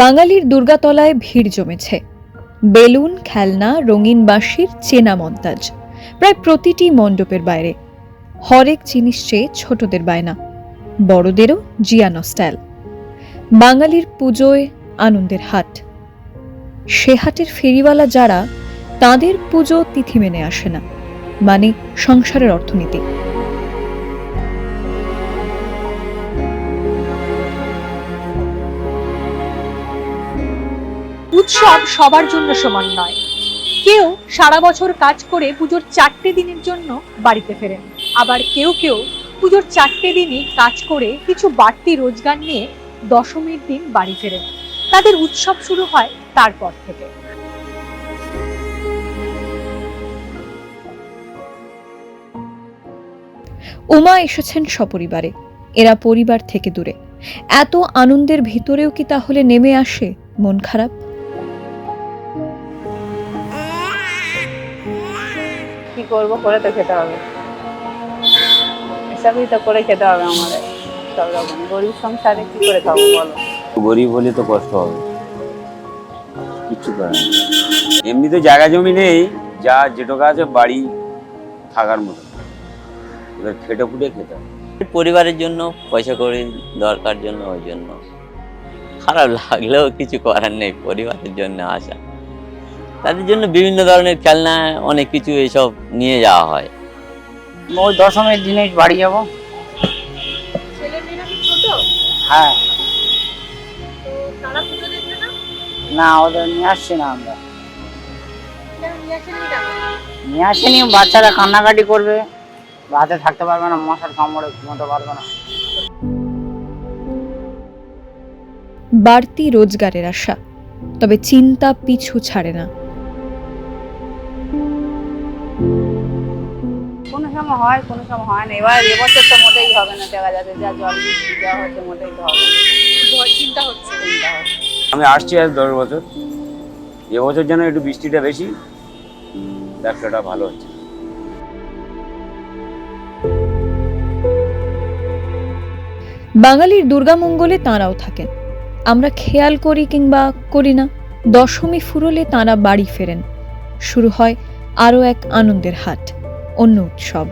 বাঙালির দুর্গাতলায় ভিড় জমেছে। বেলুন খেলনা রঙিন বাঁশির চেনা মন্তাজ। প্রায় প্রতিটি মণ্ডপের বাইরে হরেক জিনিস চেয়ে ছোটদের বায়না, বড়দেরও জিয়ানো স্টাইল বাঙালির পুজোয় আনন্দের হাট। সে হাটের ফেরিওয়ালা যারা, তাদের পুজো তিথি মেনে আসে না মানে সংসারের অর্থনীতি। উৎসব সবার জন্য সমান নয়। কেউ সারা বছর কাজ করে পুজোর চারটে দিনের জন্য বাড়িতে ফেরেন। আবার কেউ কেউ পুজোর চারটে দিনই কাজ করে কিছু বাড়তি রোজগার নিয়ে দশমীর দিন বাড়ি ফেরেন। তাদের উৎসব শুরু হয় তারপর থেকে। উমা এসেছেন সপরিবারে। এরা পরিবার থেকে দূরে। এত আনন্দের ভিতরেও কি তাহলে নেমে আসে? মন খারাপ? করব করে তো খেতে হবে। এসবই তো করে খেতে হবে আমাদের। সব রকম। গরিব সংসারে কি করে খাব বলো? গরিব হলে তো কষ্ট হবে। কিচ্ছু করার নেই। এমনি তো জায়গা জমি নেই যা যেটুকু আছে বাড়ি থাকার মতো। এবার খেটে ফুটে খেতে হবে। পরিবারের জন্য পয়সা করি দরকার জন্য ওই জন্য। খারাপ লাগলেও কিছু করার নেই পরিবারের জন্য আসা। তাদের জন্য বিভিন্ন ধরনের খেলনা অনেক কিছু এইসব নিয়ে যাওয়া হয়। ওই দশমীর দিনে বাড়ি যাব। হ্যাঁ। না? ওদের নিয়ে আসছি না আমরা। নিয়ে আসেনি বাচ্চারা কান্নাকাটি করবে। রাতে থাকতে পারবে না মশার কামড়ে ঘুমোতে পারবে না। বাড়তি রোজগারের আশা তবে চিন্তা পিছু ছাড়ে না। কোনো সময় হয় কোনো সময় হয় না। এবার এবছর তো মোটেই হবে না দেখা যাচ্ছে যা জল দেওয়া হচ্ছে মোটেই তো হবে চিন্তা হচ্ছে। চিন্তা হচ্ছে। আমি আসছি আজ দশ বছর। এবছর যেন একটু বৃষ্টিটা বেশি ব্যবসাটা ভালো হচ্ছে। বাঙালির দুর্গামঙ্গলে তাঁরাও থাকেন। আমরা খেয়াল করি কিংবা করি না দশমী ফুরলে তাঁরা বাড়ি ফেরেন। শুরু হয় আরও এক আনন্দের হাট। অন্য উৎসব